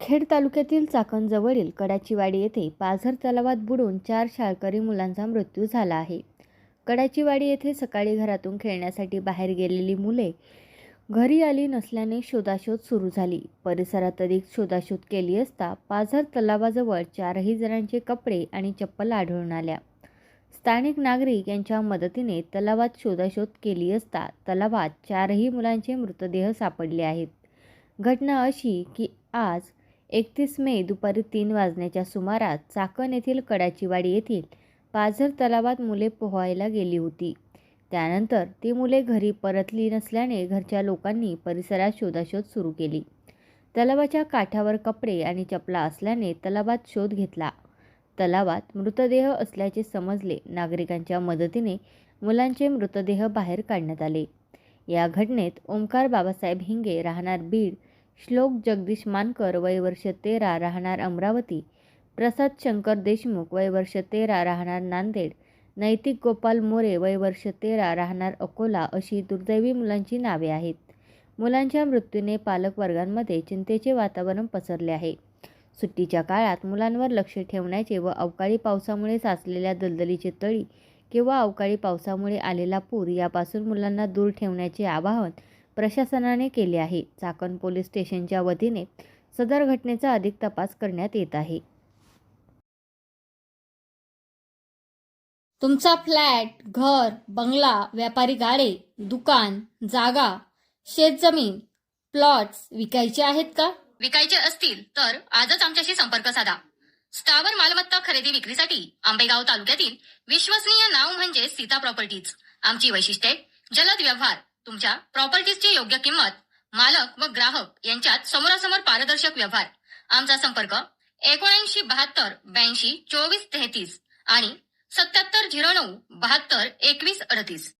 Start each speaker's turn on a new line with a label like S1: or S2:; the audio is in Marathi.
S1: खेड तालुक्यातील चाकणजवळील कडाचीवाडी येथे पाझर तलावात बुडून चार शाळकरी मुलांचा मृत्यू झाला आहे. कडाचीवाडी येथे सकाळी घरातून खेळण्यासाठी बाहेर गेलेली मुले घरी आली नसल्याने शोधाशोध सुरू झाली. परिसरात अधिक शोधाशोध केली असता पाझर तलावाजवळ चारही जणांचे कपडे आणि चप्पल आढळून आल्या. स्थानिक नागरिक यांच्या मदतीने तलावात शोधाशोध केली असता तलावात चारही मुलांचे मृतदेह सापडले आहेत. घटना अशी की आज एकतीस मे दुपारी तीन वाजण्याच्या सुमारास चाकण येथील कडाचीवाडी येथील पाझर तलावात मुले पोहायला गेली होती. त्यानंतर ती मुले घरी परतली नसल्याने घरच्या लोकांनी परिसरात शोधाशोध सुरू केली. तलावाच्या काठावर कपडे आणि चपला असल्याने तलावात शोध घेतला. तलावात मृतदेह असल्याचे समजले नागरिकांच्या मदतीने मुलांचे मृतदेह बाहेर काढण्यात आले. या घटनेत ओंकार बाबासाहेब हिंगे राहणार बीड श्लोक जगदीश मानकर वय वर्ष तेरा राहणार अमरावती. प्रसाद शंकर देशमुख वय वर्ष तेरा राहणार नांदेड. नैतिक गोपाल मोरे वय वर्ष तेरा राहणार अकोला अशी दुर्दैवी मुलांची नावे आहेत. मुलांच्या मृत्यूने पालक वर्गांमध्ये चिंतेचे वातावरण पसरले आहे. सुट्टीच्या काळात मुलांवर लक्ष ठेवण्याचे व अवकाळी पावसामुळे साचलेल्या दलदलीचे तळी किंवा अवकाळी पावसामुळे आलेला पूर यापासून मुलांना दूर ठेवण्याचे आवाहन प्रशासनाने केले आहे. चाकण पोलीस स्टेशनच्या वतीने सदर घटनेचा अधिक तपास करण्यात येत आहे.
S2: तुमचा फ्लॅट घर बंगला व्यापारी गाडे दुकान जागा शेतजमीन प्लॉट्स विकायचे आहेत का?
S3: विकायचे असतील तर आजच आमच्याशी संपर्क साधा. स्थावर मालमत्ता खरेदी विक्रीसाठी आंबेगाव तालुक्यातील विश्वसनीय नाव म्हणजे सीता प्रॉपर्टीज. आमची वैशिष्ट्ये जलद व्यवहार तुमच्या प्रॉपर्टीजची योग्य किंमत मालक व ग्राहक यांच्यात समोरासमोर पारदर्शक व्यवहार. आमचा संपर्क एकोणऐंशी बहात्तर ब्याऐंशी चोवीस तेहतीस आणि सत्याहत्तर झिरो नऊ बहात्तर एकवीस अडतीस.